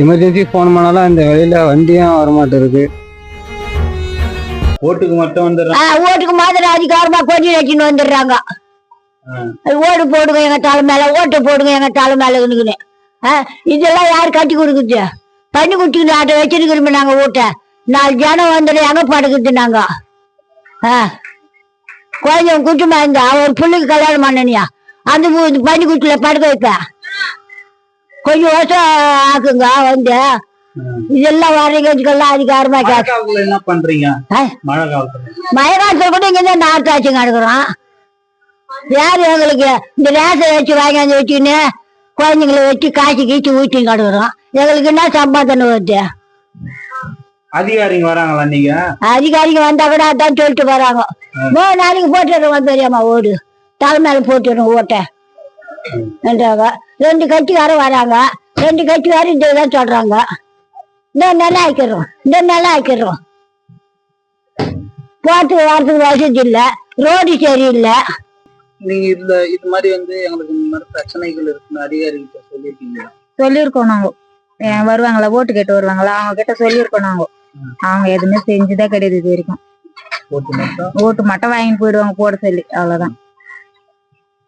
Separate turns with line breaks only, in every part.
Emergency phone பண்ணாலும் அந்த வழியில வண்டியும் வரமாட்டேருக்கு
ஓட்டுக்கு மட்டும் வந்துடுறான்
ஆ, ஓட்டுக்கு மாதிரி அதிகாரமா கொடி வச்சுன்னு வந்துடுறாங்க. அது ஓடு போடுங்க எங்க தலை மேல ஓட்டு போடுங்க எங்க தலை மேல இருக்குன்னு இதெல்லாம் யார் கட்டி கொடுக்குது? பண்ணி குட்டிக்கிட்டு ஆட்டை வச்சிருக்கிறோமே நாங்க வீட்டை நாலு ஜனம் வந்துடும் எங்க படுக்குது நாங்க ஆ. குழந்தை குட்டுமா இருந்தா ஒரு பிள்ளைக்கு கல்யாணம் பண்ணனியா? அந்த பண்ணி குட்டில படுக்க வைப்ப? கொஞ்சம் வருஷம் ஆக்குங்க வந்து. இதெல்லாம் வர்றீங்கெல்லாம் அதிகாரமா
என்ன பண்றீங்க. மழை காலத்துல.
மழை காலத்துல கூட இங்க தான் நார்த்தாச்சு கிடக்குறோம் யாரு எங்களுக்கு இந்த ரேஷன் வச்சு வாங்கி வச்சுன்னு குழந்தைங்களை வச்சு காய்ச்சி கீச்சி ஊற்றி கிடக்குறோம் எங்களுக்கு என்ன சம்பாதனை வருது
அதிகாரிங்க வராங்களா நீங்க?
அதிகாரிங்க வந்தா கூட அதான் சொல்லிட்டு வராங்க. மூணு நாளைக்கு போட்டுடுறோம் பெரியம்மா ஓடு. தலை மேல போட்டுடுறோம் ஓட்டை. என்றாங்க ரெண்டு கட்சிக்காரன் வராங்க. ரெண்டு கட்சிக்காரன் இதுதான் சொல்றாங்க. இந்த நிலம் ஆக்கிடுறோம். இந்த நிலம் ஆக்கிடுறோம். போறதுக்கு வரதுக்கு வசதி இல்லை. ரோடு சரியில்லை.
நீங்க இதுல இது மாதிரி வந்து எங்களுக்கு இந்த மாதிரி பிரச்சனைகள் இருக்குன்னு அதிகாரிகிட்ட சொல்லியிருக்கீங்க
சொல்லியிருக்கோம் நாங்க. ஏன் வருவாங்களா? ஓட்டு கேட்டு வருவாங்களா? அவங்க கிட்ட சொல்லியிருக்கோம் நாங்க. அவங்க எதுவுமே செஞ்சுதான் கிடையாது இது வரைக்கும்.
ஓட்டு மட்டும்
ஓட்டு மட்டும் வாங்கிட்டு போயிடுவாங்க போட சொல்லி. அவ்வளவுதான்.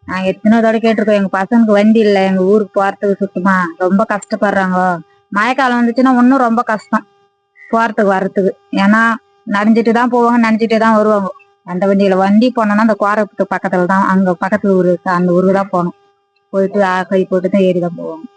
நாங்க எத்தனை தடவை கேட்டிருக்கோம். எங்க பசங்களுக்கு வண்டி இல்ல. எங்க ஊருக்கு போறதுக்கு சுத்தமா ரொம்ப கஷ்டப்படுறாங்க. மழைக்காலம் வந்துச்சுன்னா இன்னும் ரொம்ப கஷ்டம். போறதுக்கு வர்றதுக்கு. ஏன்னா நனைஞ்சிட்டு தான் போவாங்க நனைஞ்சிட்டு தான் வருவாங்க. அந்த வண்டியில வண்டி போனோம்னா அந்த கோரத்துக்கு பக்கத்துல தான் அங்க பக்கத்துல ஊரு அந்த ஊருக்கு தான் போகணும். போயிட்டு கை போட்டு தான் ஏறி தான் போவாங்க